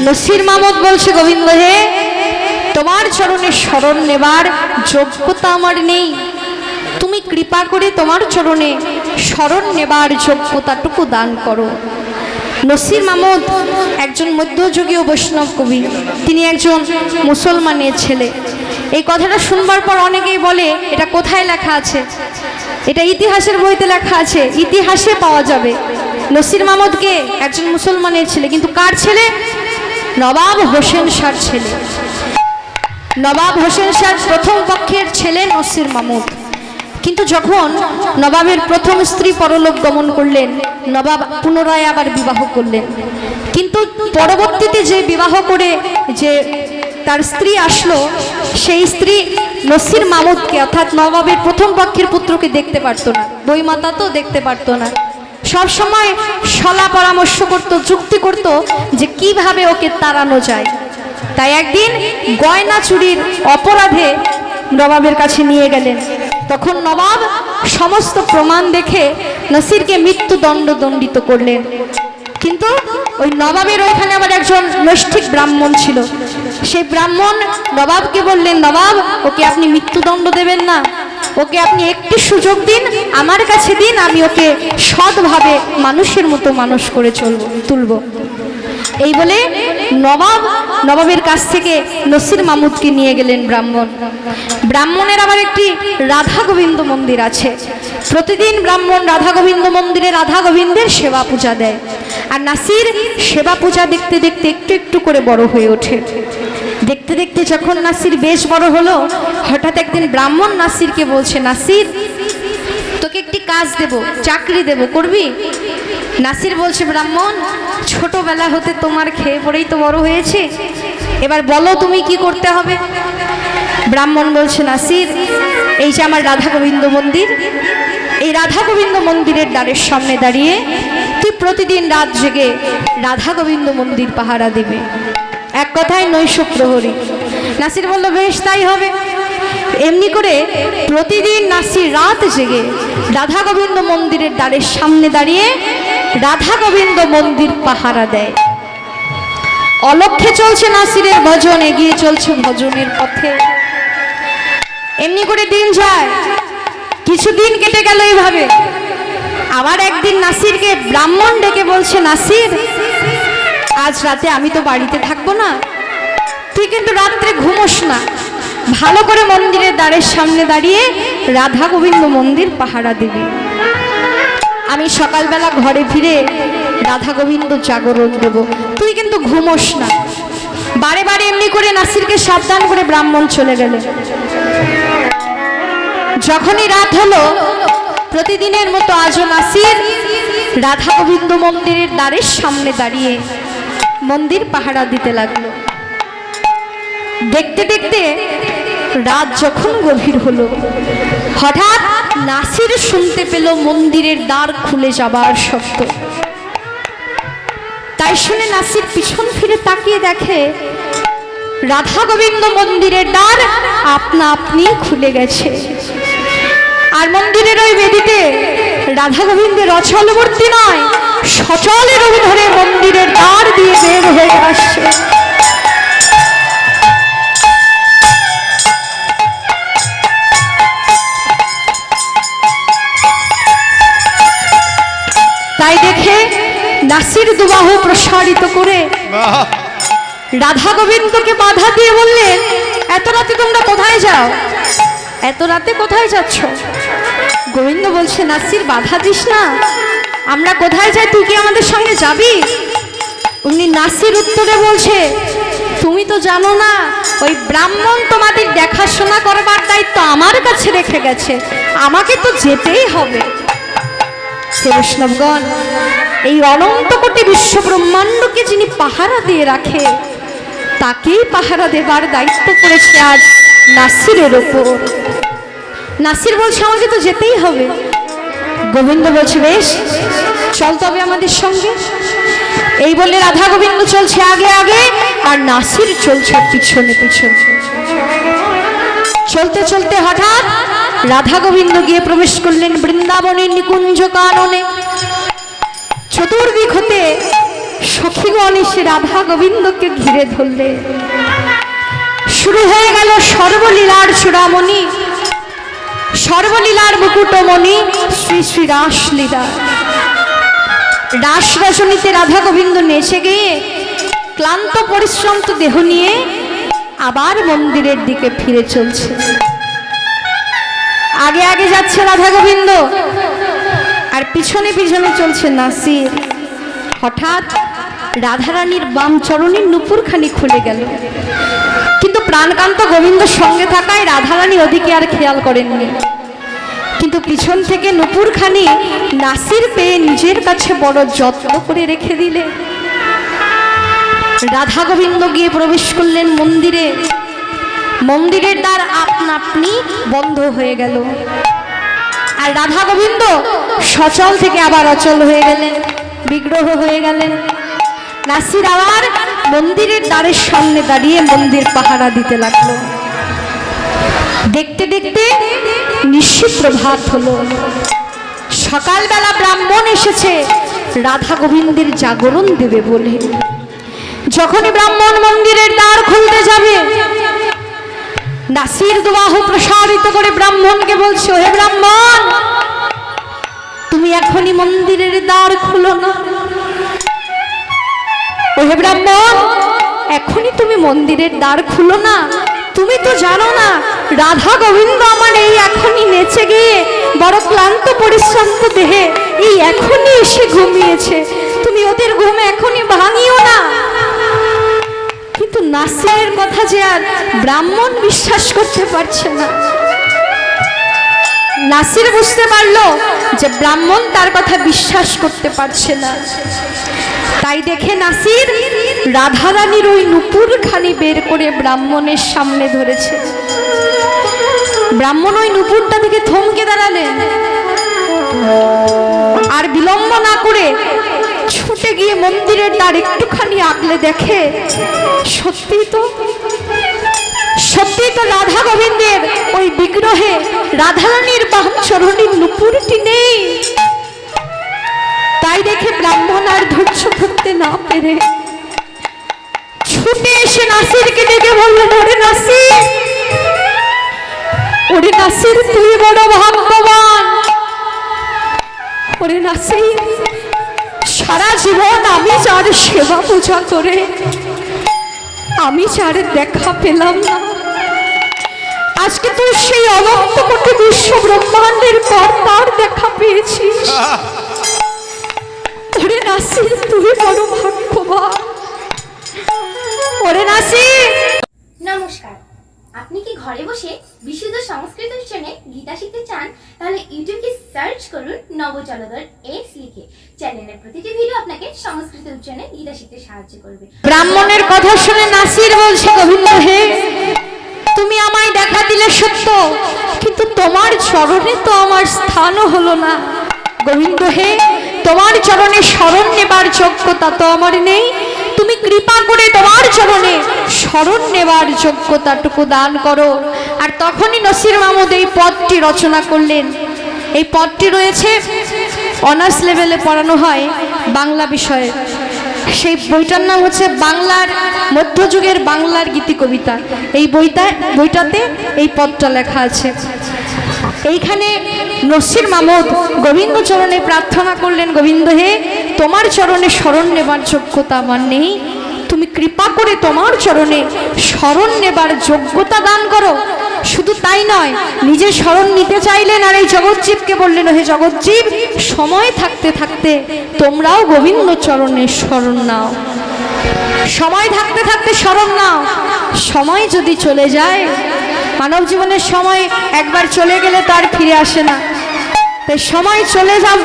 নসির মাহমুদ বলছে, গোবিন্দ হে, তোমার চরণে স্মরণ নেবার যোগ্যতা আমার নেই। তুমি কৃপা করে তোমার চরণে স্মরণ নেবার যোগ্যতাটুকু দান করো। নসির মাহমুদ একজন মধ্যযুগীয় বৈষ্ণব কবি। তিনি একজন মুসলমানের ছেলে। এই কথাটা শুনবার পর অনেকেই বলে, এটা কোথায় লেখা আছে? এটা ইতিহাসের বইতে লেখা আছে। ইতিহাসে পাওয়া যাবে। নসির মাহমুদকে একজন মুসলমানের ছেলে, কিন্তু কার ছেলে? নবাব হোসেন শাহর ছেলে। নবাব হোসেন শাহ প্রথম পক্ষের ছেলে নসির মাহমুদ কিন্তু যখন নবাবের প্রথম স্ত্রী পরলোক গমন করলেন, নবাব পুনরায় আবার বিবাহ করলেন। কিন্তু পরবর্তীতে যে বিবাহ করে যে তার স্ত্রী আসলো, সেই স্ত্রী নসির মামুদকে, অর্থাৎ নবাবের প্রথম পক্ষের পুত্রকে দেখতে পারতো না। বইমাতা তো দেখতে পারতো না। সব সময় সলা পরামর্শ করত, যুক্তি করত যে কীভাবে ওকে তাড়ানো যায়। তাই একদিন গয়না চুরির অপরাধে নবাবের কাছে নিয়ে গেলেন। তখন নবাব সমস্ত প্রমাণ দেখে নাসিরকে মৃত্যুদণ্ড দণ্ডিত করলেন। কিন্তু ওই নবাবের ওইখানে আবার একজন নৈষ্ঠিক ব্রাহ্মণ ছিল। সেই ব্রাহ্মণ নবাবকে বললেন, নবাব, ওকে আপনি মৃত্যুদণ্ড দেবেন না। ওকে আপনি একটি সুযোগ দিন, আমার কাছে দিন, আমি ওকে সৎভাবে মানুষের মতো মানুষ করে চলব, তুলব। এই বলে নবাব, নবাবের কাছ থেকে নসির মামুদকে নিয়ে গেলেন ব্রাহ্মণ। ব্রাহ্মণের আবার একটি রাধা গোবিন্দ মন্দির আছে। প্রতিদিন ব্রাহ্মণ রাধা গোবিন্দ মন্দিরে রাধা গোবিন্দের সেবা পূজা দেয়। আর নাসির সেবা পূজা দেখতে দেখতে একটু একটু করে বড় হয়ে ওঠে। দেখতে দেখতে যখন নাসির বেশ বড় হলো, হঠাৎ একদিন ব্রাহ্মণ নাসিরকে বলছে, নাসির, তোকে একটি কাজ দেব, চাকরি দেব, করবি? নাসির বলছে, ব্রাহ্মণ, ছোটবেলা হতে তোমার খেয়ে পড়েই তো বড় হয়েছে, এবার বলো তুমি কি করতে হবে? ব্রাহ্মণ বলছে, নাসির, এই যে আমার রাধা গোবিন্দ মন্দির, এই রাধা গোবিন্দ মন্দিরের দ্বারের সামনে দাঁড়িয়ে তুই প্রতিদিন রাত জেগে রাধা গোবিন্দ মন্দির পাহারা দেবে। এক কথায় নৈশ প্রহরী নাসির বলল, বেশ, তাই হবে। এমনি করে প্রতিদিন নাসির রাত জেগে রাধা গোবিন্দ মন্দিরের দ্বারের সামনে দাঁড়িয়ে রাধা গোবিন্দ মন্দির পাহারা দেয়। অলক্ষে চলছে নাসিরের ভজন, এগিয়ে চলছে ভজনের পথে। এমনি করে দিন যায় কিছুদিন কেটে গেল এইভাবে আবার একদিন নাসিরকে ব্রাহ্মণ ডেকে বলছে, নাসির আজ রাতে আমি তো বাড়িতে থাকব না। তুই কিন্তু রাত্রে ঘুমোস না। ভালো করে মন্দিরের দ্বারের সামনে দাঁড়িয়ে রাধা গোবিন্দ মন্দির পাহারা দিবি। আমি সকালবেলা ঘরে ফিরে রাধা গোবিন্দ জাগরণ দেব। তুই কিন্তু ঘুমোস না। বারে বারে এমনি করে নাসিরকে সাবধান করে ব্রাহ্মণ চলে গেলে। যখনই রাত হলো, প্রতিদিনের মতো আজও নাসির রাধা গোবিন্দ মন্দিরের দ্বারের সামনে দাঁড়িয়ে মন্দির পাহারা দিতে লাগল। দেখতে দেখতে রাত যখন গভীর হলো, হঠাৎ নাসির শুনতে পেল মন্দিরের দ্বার খুলে যাবার শব্দ। তাই শুনে নাসির পিছন ফিরে তাকিয়ে দেখে, রাধা গোবিন্দ মন্দিরের দ্বার আপনা আপনি খুলে গেছে। আর মন্দিরের ওই বেদিতে রাধা গোবিন্দের অচলবর্তী নয় প্রসারিত করে রাধা গোবিন্দকে বাধা দিয়ে বললেন এত রাতে তোমরা কোথায় যাও? এত রাতে কোথায় যাচ্ছ? গোবিন্দ বলছে, নাসির, বাধা দিস না। আমরা কোথায় যাই? তুই কি আমাদের সঙ্গে যাবি? উনি নাসির উত্তরে বলছে, তুমি তো জানো না, ওই ব্রাহ্মণ তোমাদের দেখাশোনা করবার দায়িত্ব আমার কাছে রেখে গেছে। আমাকে তো যেতেই হবে। বৈষ্ণবগণ এই অনন্ত কোটি বিশ্ব ব্রহ্মাণ্ডকে যিনি পাহারা দিয়ে রাখে, তাকেই পাহারা দেবার দায়িত্ব পড়েছে আজ নাসিরের ওপর। নাসির বলছে, আমাকে তো যেতেই হবে। গোবিন্দ বলছে, বেশ, চল তবে আমাদের সঙ্গে। এই বলে রাধা গোবিন্দ চলছে আগে আগে, আর নাসির চলছে পিছনে পিছনে। চলতে চলতে হঠাৎ রাধা গোবিন্দ গিয়ে প্রবেশ করলেন বৃন্দাবনের নিকুঞ্জ কাননে। চতুর্দিক হতে সখীগণ এসে রাধা গোবিন্দকে ঘিরে ধরলে। শুরু হয়ে গেল সর্বলীলার চূড়ামণি সর্বলীলার মুকুটমণি শ্রী শ্রী রাসলীলা। রাস রজনীতে রাধা গোবিন্দ নেচে গিয়ে ক্লান্ত পরিশ্রান্ত দেহ নিয়ে আবার মন্দিরের দিকে ফিরে চলছে। আগে আগে যাচ্ছে রাধা গোবিন্দ। আর পিছনে পিছনে চলছে নাসির। হঠাৎ রাধারানীর বাম চরণের নুপুরখানি খুলে গেল। কিন্তু প্রাণকান্ত গোবিন্দ সঙ্গে থাকায় রাধারানী ওদিকে আর খেয়াল করেননি। কিন্তু পিছন থেকে নুপুরখানি নাসির পেয়ে নিজের কাছে বড় যত্ন করে রেখে দিলে। রাধা গোবিন্দ গিয়ে প্রবেশ করলেন মন্দিরে। মন্দিরের দ্বার আপনা আপনি বন্ধ হয়ে গেল। আর রাধা গোবিন্দ সচল থেকে আবার অচল হয়ে গেলেন, বিগ্রহ হয়ে গেলেন। নাসির আবার মন্দিরের দ্বারের সামনে দাঁড়িয়ে মন্দির পাহারা দিতে লাগল। দেখতে দেখতে নিশ্চিত প্রভাত হলো। সকালবেলা ব্রাহ্মণ এসেছে, রাধা গোবিন্দের জাগরণ দেবে বলে। যখনই ব্রাহ্মণ মন্দিরের দ্বার খুলতে যাবে নাসির দুবাহ প্রসারিত করে ব্রাহ্মণকে বলছো হে ব্রাহ্মণ, তুমি এখনই মন্দিরের দ্বার খুলো না। ওহে ব্রাহ্মণ, এখনই তুমি মন্দিরের দ্বার খুলো না। তুমি তো জানো না, রাধা গোবিন্দ আমার এই এখনই নেচে গিয়ে বড় ক্লান্ত পরিশ্রান্ত দেহে এই এখনই এসে ঘুমিয়েছে। তুমি ওদের ঘুম এখনই ভাঙিও না। কিন্তু নাসিরের কথা যে আর ব্রাহ্মণ বিশ্বাস করতে পারছে না। নাসির বুঝতে পারল যে ব্রাহ্মণ তার কথা বিশ্বাস করতে পারছে না। তাই দেখে নাসির রাধারানীর ওই নুপুর খানি বের করে ব্রাহ্মণের সামনে ধরেছে। ব্রাহ্মণ ওই নুপুরটা থেকে থমকে দাঁড়ালেন আর বিলম্ব না করে ছুটে গিয়ে মন্দিরের দ্বার একটুখানি আগলে দেখে সত্যি তো সত্যি তো রাধা গোবিন্দের ওই বিগ্রহে রাধারানীর বাম চরণীর নুপুরটি নেই। তাই দেখে ব্রাহ্মণ আর ধৈর্য ধরতে না পেরে ছুটে এসে নাসিরকে ডেকে বললেন ওরে নাসির ওরে নাসির, তুই বড় ভাগ্যবান। ওরে নাসির সারা জীবন আমি যার সেবা পূজা করে, আমি যার দেখা পেলাম না। আজকে তুই সেই অনন্ত কোটি বিশ্ব ব্রহ্মাণ্ডের পর তার দেখা পেয়েছিস। ওরে নাসির, তুই বড় ভাগ্যবান। ওরে নাসির! নমস্কার। আপনি কি ঘরে বসে বিশুদ্ধ সংস্কৃত উচ্চারণে গীতা শিখতে চান? তাহলে ইউটিউবে সার্চ করুন নবচলদর এক্স লিখে। চ্যানেলের প্রতিটি ভিডিও আপনাকে সংস্কৃত উচ্চারণে গীতা শিখতে সাহায্য করবে। ব্রাহ্মণের কথা শুনে নাসির বলছে, গোবিন্দ হে, তুমি আমায় দেখা দিলে সত্য, কিন্তু তোমার চরণে তো আমার স্থানও হলো না। গোবিন্দ হে, তোমার চরণে স্মরণ নেবার যোগ্যতা তো আমার নেই তুমি কৃপা করে তোমার চরণে স্মরণ নেবার যোগ্যতাটুকু দান করো। আর তখনই নসির মাহমুদ এই পদটি রচনা করলেন। এই পদটি রয়েছে অনার্স লেভেলে পড়ানো হয় বাংলা বিষয়ে। সেই বইটার নাম হচ্ছে বাংলার মধ্যযুগের বাংলার গীতি কবিতা। এই বইটা বইটাতে এই পদটা লেখা আছে। এইখানে নসির মামুদ গোবিন্দ চরণে প্রার্থনা করলেন, গোবিন্দ হে, তোমার চরণে স্মরণ নেবার যোগ্যতা আমার নেই। তুমি কৃপা করে তোমার চরণে স্মরণ নেবার যোগ্যতা দান করো। শুধু তাই নয় নিজের স্মরণ নিতে চাইলেন আর এই জগজ্জীবকে বললেন, হে জগজ্জীব সময় থাকতে থাকতে তোমরাও গোবিন্দ চরণে স্মরণ নাও। সময় থাকতে থাকতে স্মরণ নাও। সময় যদি চলে যায় মানব জীবনের সময় একবার চলে গেলে তো আর ফিরে আসে না। তাই সময় চলে যাব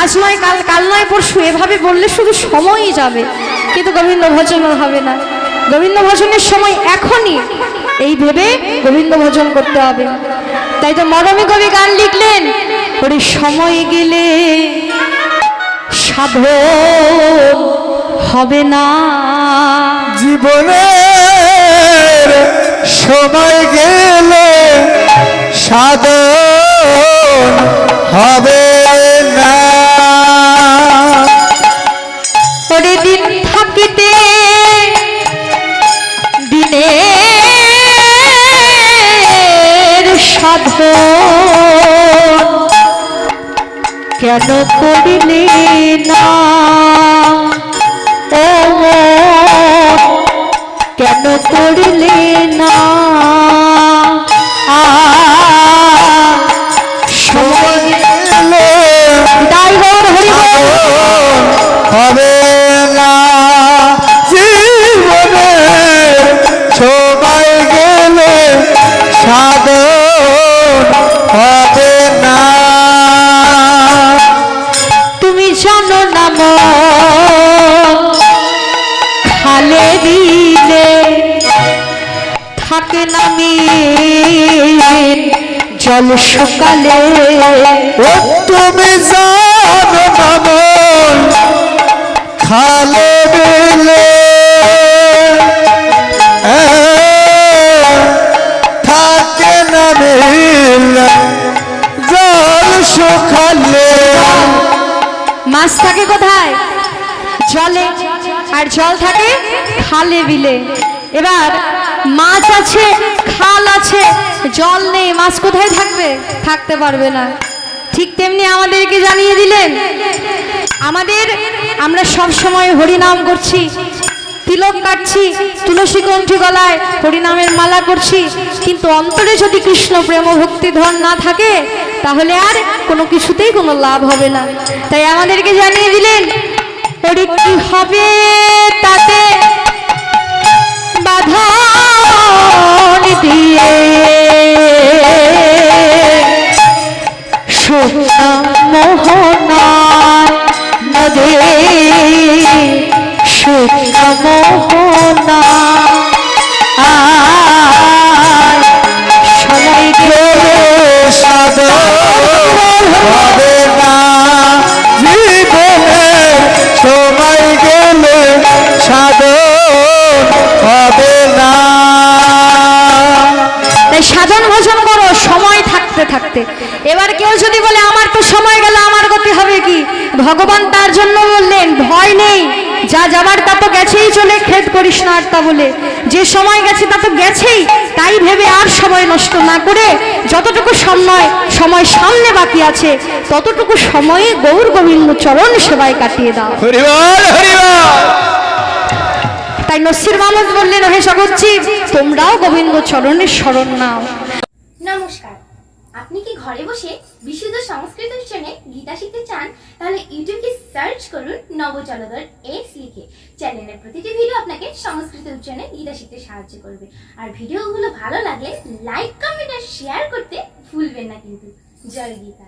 আজ নয়, কাল কাল নয়, পরশু, এভাবে বললে শুধু সময়ই যাবে, কিন্তু গোবিন্দ ভজন হবে না। গোবিন্দ ভজনের সময় এখনই এই ভেবে গোবিন্দ ভজন করতে হবে। তাই তো মরমী কবি গান লিখলেন, ওরে সময় গেলে সাধন হবে না। জীবনের সময় গেলে সাধন হবে না। পরে দিন থাকিতে দিনে সাধ কেন করিলি না? কেন করিলে তুমি নাম খালে দিলে থাকে না মিল, জল সকালে তুমি জানো মামন খালে দিলে মাছ থাকে কোথায়? জলে। আর জল থাকে খালে বিলে। এবার মাছ আছে, খাল আছে, জল নেই, মাছ কোথায় থাকবে? থাকতে পারবে না। ঠিক তেমনি আমাদেরকে জানিয়ে দিলেন, আমাদের আমরা সব সময় হরিনাম করছি। তিলক কাটছি, তুলসী কণ্ঠী গলায় হরিনামের মালা করছি। কিন্তু অন্তরে যদি কৃষ্ণ প্রেম ভক্তি ধন না থাকে, তাহলে আর কোনো কিছুতেই কোনো লাভ হবে না। তাই আমাদেরকে জানিয়ে দিলেন ওরে কি হবে তাতে বাধা দিয়ে সোনা মোহনায় সাধন ভোজন করো, সময় থাকতে থাকতে। এবার কেউ যদি বলে, আমার তো সময় গেল, আমার গতি হবে কি? ভগবান তার জন্য বললেন, ভয় নেই, যা যাবার তা তো গেছেই চলে, খেদ করিস না আর তা বলে। যে সময় গেছে তা তো গেছেই, তাই ভেবে আর সময় নষ্ট না করে, যতটুকু সময় সময় সামনে বাকি আছে, ততটুকু সময়ে গৌর গোবিন্দ চরণ সেবায় কাটিয়ে দাও। হরিবল হরিবল! তাই নসির মাহমুদ বললেন হে সগচ্ছি তোমরাও গোবিন্দ চরণের শরণ নাও। নমস্কার। আপনি কি ঘরে বসে বিশুদ্ধ সংস্কৃত উচ্চারণে গীতা শিখতে চান? তাহলে ইউটিউবকে সার্চ করুন নবচলদর এক্স লিখে। চ্যানেলের প্রতিটি ভিডিও আপনাকে সংস্কৃত উচ্চারণে গীতা শিখতে সাহায্য করবে। আর ভিডিওগুলো ভালো লাগলে লাইক কমেন্ট আর শেয়ার করতে ভুলবেন না কিন্তু। জয় গীতা।